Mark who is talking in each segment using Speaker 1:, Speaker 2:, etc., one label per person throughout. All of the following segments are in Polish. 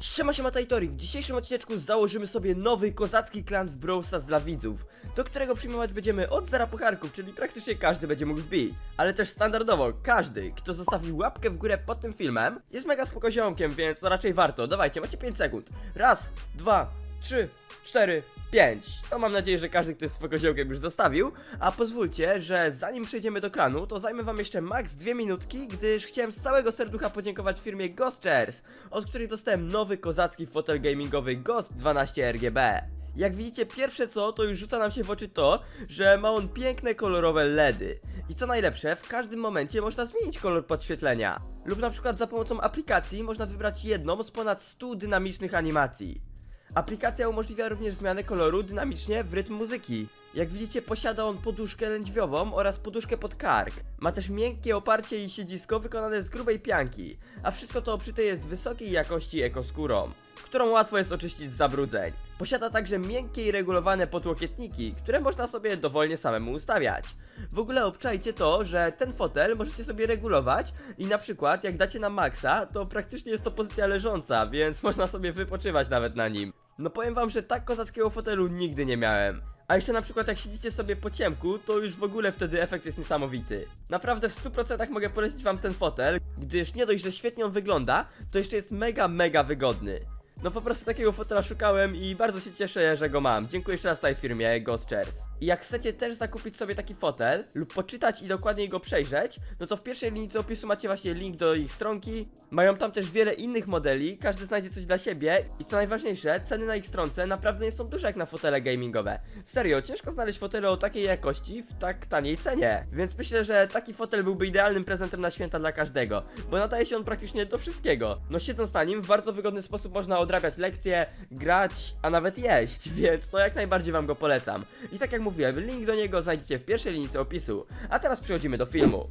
Speaker 1: Siema siema Tajtori, w dzisiejszym odcineczku założymy sobie nowy kozacki klan w Brawl Stars dla widzów, do którego przyjmować będziemy od zera pucharków, czyli praktycznie każdy będzie mógł wbić. Ale też standardowo, każdy, kto zostawi łapkę w górę pod tym filmem, jest mega spoko ziomkiem, więc no raczej warto. Dawajcie, macie 5 sekund. Raz, dwa, trzy, cztery, pięć. No mam nadzieję, że każdy, kto jest spoko ziomkiem już zostawił. A pozwólcie, że zanim przejdziemy do klanu, to zajmę wam jeszcze max dwie minutki, gdyż chciałem z całego serducha podziękować firmie Ghost Chairs, od których dostałem nowy kozacki fotel gamingowy Ghost 12 RGB. Jak widzicie, pierwsze co, to już rzuca nam się w oczy to, że ma on piękne kolorowe LEDy. I co najlepsze, w każdym momencie można zmienić kolor podświetlenia. Lub na przykład za pomocą aplikacji można wybrać jedną z ponad 100 dynamicznych animacji. Aplikacja umożliwia również zmianę koloru dynamicznie w rytm muzyki. Jak widzicie, posiada on poduszkę lędźwiową oraz poduszkę pod kark. Ma też miękkie oparcie i siedzisko wykonane z grubej pianki, a wszystko to obszyte jest wysokiej jakości ekoskórą, którą łatwo jest oczyścić z zabrudzeń. Posiada także miękkie i regulowane podłokietniki, które można sobie dowolnie samemu ustawiać. W ogóle obczajcie to, że ten fotel możecie sobie regulować i na przykład jak dacie na maksa, to praktycznie jest to pozycja leżąca, więc można sobie wypoczywać nawet na nim. No powiem wam, że tak kozackiego fotelu nigdy nie miałem. A jeszcze na przykład jak siedzicie sobie po ciemku, to już w ogóle wtedy efekt jest niesamowity. Naprawdę w 100% mogę polecić wam ten fotel, gdyż nie dość, że świetnie on wygląda, to jeszcze jest mega, mega wygodny. No po prostu takiego fotela szukałem i bardzo się cieszę, że go mam. Dziękuję jeszcze raz tej firmie Ghost Chairs. I jak chcecie też zakupić sobie taki fotel lub poczytać i dokładniej go przejrzeć, no to w pierwszej linii opisu macie właśnie link do ich stronki. Mają tam też wiele innych modeli, każdy znajdzie coś dla siebie i co najważniejsze, ceny na ich stronce naprawdę nie są duże jak na fotele gamingowe. Serio, ciężko znaleźć fotele o takiej jakości w tak taniej cenie. Więc myślę, że taki fotel byłby idealnym prezentem na święta dla każdego, bo nadaje się on praktycznie do wszystkiego. No siedząc na nim w bardzo wygodny sposób można odrabiać lekcje, grać, a nawet jeść, więc no jak najbardziej wam go polecam. I tak jak mówiłem, link do niego znajdziecie w pierwszej linii opisu. A teraz przechodzimy do filmu.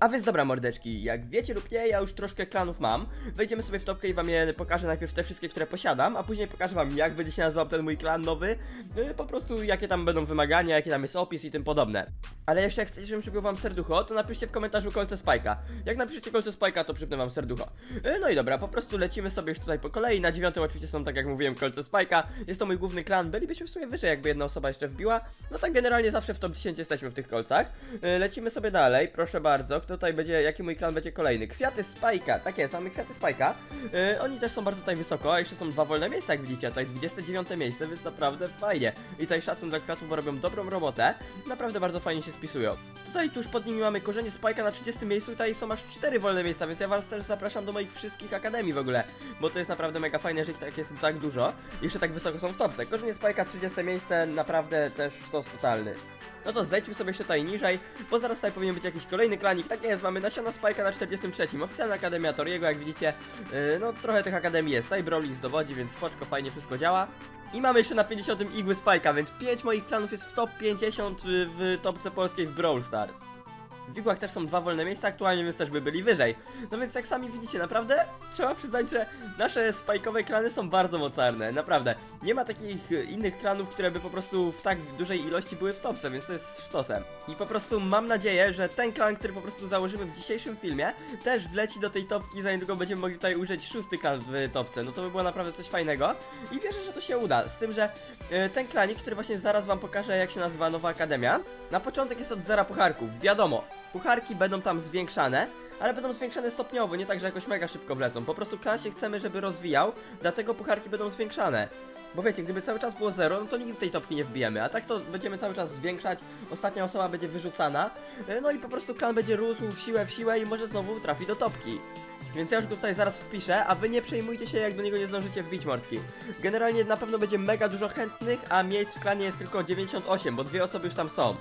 Speaker 1: A więc dobra mordeczki, jak wiecie lub nie, ja już troszkę klanów mam. Wejdziemy sobie w topkę i wam je pokażę najpierw te wszystkie, które posiadam, a później pokażę wam jak będzie się nazywał ten mój klan nowy. Yy, po prostu jakie tam będą wymagania, jaki tam jest opis i tym podobne. Ale jeszcze jak chcecie, żebym przybył wam serducho, to napiszcie w komentarzu kolce spajka. Jak napiszecie kolce spajka, to przypnę wam serducho. Yy, no i dobra, po prostu lecimy sobie już tutaj po kolei. Na dziewiątym oczywiście są, tak jak mówiłem, kolce spajka. Jest to mój główny klan, bylibyśmy w sumie wyżej, jakby jedna osoba jeszcze wbiła. No tak generalnie zawsze w top 10 jesteśmy w tych kolcach. Yy, lecimy sobie dalej, proszę bardzo. Tutaj będzie, jaki mój klan będzie kolejny? Kwiaty spajka, tak jest, mamy kwiaty spajka. Yy, oni też są bardzo tutaj wysoko, a jeszcze są dwa wolne miejsca, jak widzicie, tutaj 29 miejsce, więc naprawdę fajnie. I tutaj szacun dla kwiatów, bo robią dobrą robotę. Naprawdę bardzo fajnie się spisują. Tutaj tuż pod nimi mamy korzenie spajka na 30 miejscu, tutaj są aż 4 wolne miejsca, więc ja was też zapraszam do moich wszystkich akademii w ogóle, bo to jest naprawdę mega fajne, że ich tak jest tak dużo. Jeszcze tak wysoko są w topce. Korzenie spajka 30 miejsce, naprawdę też to totalny. No to zejdźmy sobie jeszcze tutaj niżej, bo zaraz tutaj powinien być jakiś kolejny klanik. Tak nie jest, mamy nasiona Spajka na 43. Oficjalna Akademia Toriego, jak widzicie, yy, no trochę tych akademii jest. Tutaj Brawlix dowodzi, więc spoczko, fajnie wszystko działa. I mamy jeszcze na 50 igły Spajka, więc 5 moich klanów jest w top 50 w topce polskiej w Brawl Stars. W igłach też są dwa wolne miejsca aktualnie, więc też by byli wyżej. No więc jak sami widzicie, naprawdę trzeba przyznać, że nasze spajkowe klany są bardzo mocarne, naprawdę. Nie ma takich innych klanów, które by po prostu w tak dużej ilości były w topce, więc to jest sztosem. I po prostu mam nadzieję, że ten klan, który po prostu założymy w dzisiejszym filmie, też wleci do tej topki, za niedługo będziemy mogli tutaj użyć szósty klan w topce. No to by było naprawdę coś fajnego i wierzę, że to się uda. Z tym, że e, ten klanik, który właśnie zaraz wam pokażę, jak się nazywa nowa akademia, na początek jest od zera pucharków, wiadomo. Pucharki będą tam zwiększane, ale będą zwiększane stopniowo, nie tak, że jakoś mega szybko wlecą. Po prostu klan się chcemy, żeby rozwijał, dlatego pucharki będą zwiększane. Bo wiecie, gdyby cały czas było zero, no to nigdy tej topki nie wbijemy, a tak to będziemy cały czas zwiększać, ostatnia osoba będzie wyrzucana, e, no i po prostu klan będzie rósł w siłę, w siłę i może znowu trafi do topki. Więc ja już go tutaj zaraz wpiszę, a wy nie przejmujcie się, jak do niego nie zdążycie wbić mordki. Generalnie na pewno będzie mega dużo chętnych, a miejsc w klanie jest tylko 98, bo dwie osoby już tam są.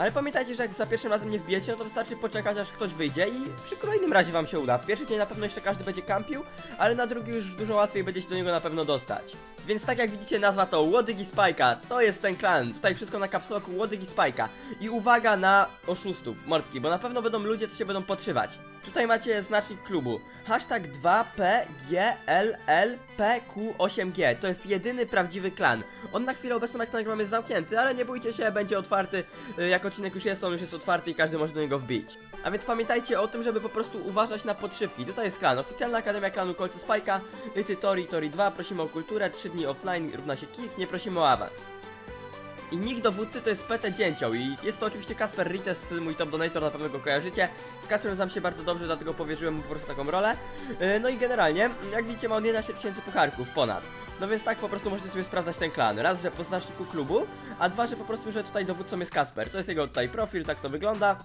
Speaker 1: Ale pamiętajcie, że jak za pierwszym razem nie wbijecie, no to wystarczy poczekać aż ktoś wyjdzie i przy kolejnym razie wam się uda. W pierwszy dzień na pewno jeszcze każdy będzie kampił, ale na drugi już dużo łatwiej będzie się do niego na pewno dostać. Więc tak jak widzicie nazwa to Łodygi Spajka, to jest ten klan. Tutaj wszystko na kapsuloku Łodygi Spajka. I uwaga na oszustów, mordki, bo na pewno będą ludzie, co się będą podszywać. Tutaj macie znacznik klubu. Hashtag 2PGLLPQ8G. To jest jedyny prawdziwy klan. On na chwilę obecną jak nagrywam jest zamknięty, ale nie bójcie się, będzie otwarty. Y, Jak odcinek już jest, on już jest otwarty i każdy może do niego wbić. A więc pamiętajcie o tym, żeby po prostu uważać na podszywki. Tutaj jest klan, oficjalna Akademia Klanu Kolce Spajka, Ty Tori, Tori 2, prosimy o kulturę, 3 dni offline równa się kick, nie prosimy o awans. I nick dowódcy to jest PT Dzięcioł i jest to oczywiście Kasper Rites, mój top donator, na pewno go kojarzycie. Z Kasperem znam się bardzo dobrze, dlatego powierzyłem mu po prostu taką rolę. Yy, No i generalnie, jak widzicie, ma on 11 tysięcy pucharków ponad. No więc tak po prostu możecie sobie sprawdzać ten klan. Raz, że po znaczniku klubu, a dwa, że po prostu, że tutaj dowódcą jest Kasper. To jest jego tutaj profil, tak to wygląda.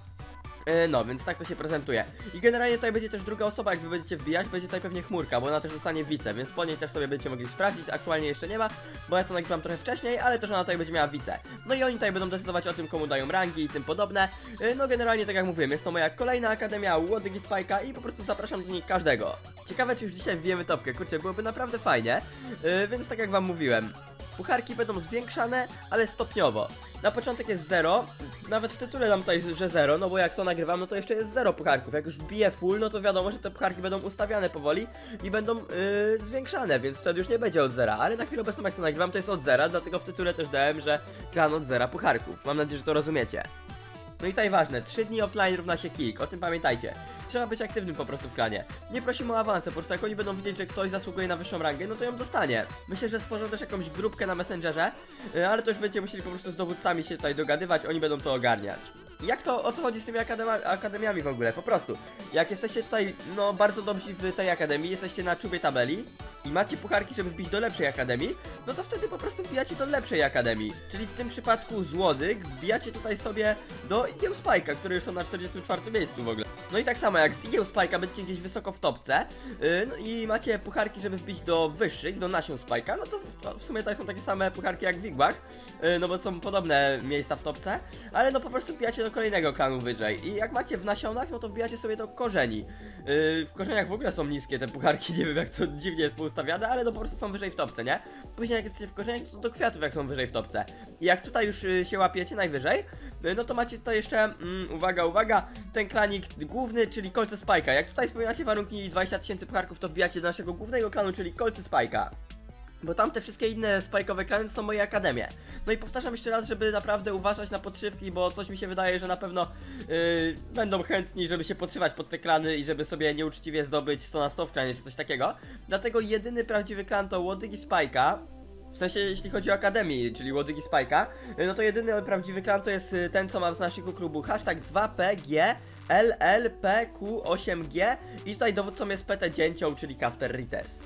Speaker 1: E, No, więc tak to się prezentuje. I generalnie tutaj będzie też druga osoba, jak wy będziecie wbijać, będzie tutaj pewnie chmurka, bo ona też zostanie wice, więc po niej też sobie będziecie mogli sprawdzić. Aktualnie jeszcze nie ma, bo ja to nagrywam trochę wcześniej, ale też ona tutaj będzie miała wice. No i oni tutaj będą decydować o tym, komu dają rangi i tym podobne. E, No generalnie, tak jak mówiłem, jest to moja kolejna akademia Łodygi Spajka i po prostu zapraszam do niej każdego. Ciekawe, czy już dzisiaj wbijemy topkę, kurczę, byłoby naprawdę fajnie. E, Więc tak jak wam mówiłem, Pucharki będą zwiększane, ale stopniowo. Na początek jest 0, nawet w tytule dam tutaj, że 0, no bo jak to nagrywam, no to jeszcze jest 0 pucharków. Jak już wbije full, no to wiadomo, że te pucharki będą ustawiane powoli i będą yy, zwiększane, więc wtedy już nie będzie od 0. Ale na chwilę obecną, jak to nagrywam, to jest od 0, dlatego w tytule też dałem, że klan od 0 pucharków. Mam nadzieję, że to rozumiecie. No i tutaj ważne, 3 dni offline równa się kick, o tym pamiętajcie. Trzeba być aktywnym po prostu w klanie. Nie prosimy o awansę, po prostu jak oni będą widzieć, że ktoś zasługuje na wyższą rangę, no to ją dostanie. Myślę, że stworzą też jakąś grupkę na Messengerze, y, ale to już musieli po prostu z dowódcami się tutaj dogadywać, oni będą to ogarniać. Jak to, o co chodzi z tymi akadema- akademiami w ogóle? Po prostu, jak jesteście tutaj, no, bardzo dobrzy w tej akademii, jesteście na czubie tabeli i macie pucharki, żeby wbić do lepszej akademii, no to wtedy po prostu wbijacie do lepszej akademii. Czyli w tym przypadku z Łodyg wbijacie tutaj sobie do Spajka, które już są na 44 miejscu w ogóle. No i tak samo jak z Igieł Spajka będziecie gdzieś wysoko w topce yy, no i macie pucharki, żeby wbić do wyższych, do nasion Spajka, no to w, to w sumie tutaj są takie same pucharki jak w Igłach, yy, no bo są podobne miejsca w topce, ale no po prostu wbijacie do kolejnego klanu wyżej. I jak macie w nasionach, no to wbijacie sobie do korzeni. Yy, w korzeniach w ogóle są niskie te pucharki, nie wiem jak to dziwnie jest poustawiane, ale no po prostu są wyżej w topce, nie? Później jak jesteście w korzeniach, to do kwiatów jak są wyżej w topce. I jak tutaj już yy, się łapiecie najwyżej, yy, no to macie tutaj jeszcze, mm, uwaga, uwaga, ten klanik główny, czyli kolce Spajka. Jak tutaj spełniacie warunki 20 tysięcy pucharków, to wbijacie do naszego głównego klanu, czyli kolce Spajka. Bo tam te wszystkie inne spajkowe klany są moje akademie. No i powtarzam jeszcze raz, żeby naprawdę uważać na podszywki, bo coś mi się wydaje, że na pewno yy, będą chętni, żeby się podszywać pod te klany i żeby sobie nieuczciwie zdobyć 100 na 100 w klanie czy coś takiego. Dlatego jedyny prawdziwy klan to Łodygi Spajka. W sensie, jeśli chodzi o Akademii, czyli Łodygi Spajka, yy, no to jedyny prawdziwy klan to jest yy, ten, co mam w znaczniku klubu. Hashtag 2PG LLPQ8G i tutaj dowódcą jest PT Dzięcioł, czyli Kasper Rites.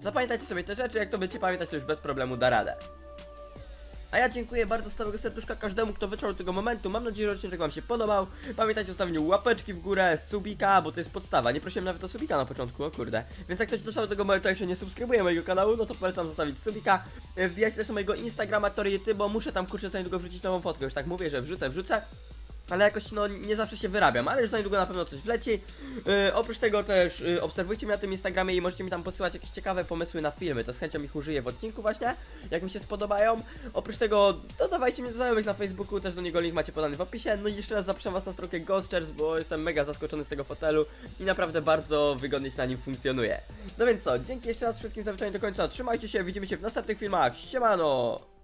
Speaker 1: Zapamiętajcie sobie te rzeczy, jak to będziecie pamiętać, to już bez problemu da radę. A ja dziękuję bardzo z całego serduszka każdemu, kto wytrwał tego momentu. Mam nadzieję, że odcinek wam się podobał. Pamiętajcie o stawieniu łapeczki w górę, subika, bo to jest podstawa. Nie prosiłem nawet o subika na początku, o kurde. Więc jak ktoś dotrwał do tego momentu, jeszcze nie subskrybuje mojego kanału, no to polecam zostawić subika. Wbijajcie też na mojego Instagrama Toriety, bo muszę tam kurczę za niedługo wrzucić nową fotkę. Już tak mówię, że wrzucę, wrzucę. Ale jakoś no nie zawsze się wyrabiam, ale już za niedługo na pewno coś wleci. Yy, oprócz tego też yy, obserwujcie mnie na tym Instagramie i możecie mi tam podsyłać jakieś ciekawe pomysły na filmy, to z chęcią ich użyję w odcinku właśnie, jak mi się spodobają. Oprócz tego dodawajcie mnie do znajomych na Facebooku, też do niego link macie podany w opisie. No i jeszcze raz zapraszam was na stronę Ghostchairs, bo jestem mega zaskoczony z tego fotelu i naprawdę bardzo wygodnie się na nim funkcjonuje. No więc co, dzięki jeszcze raz wszystkim za wyczenie do końca, trzymajcie się, widzimy się w następnych filmach, siemano!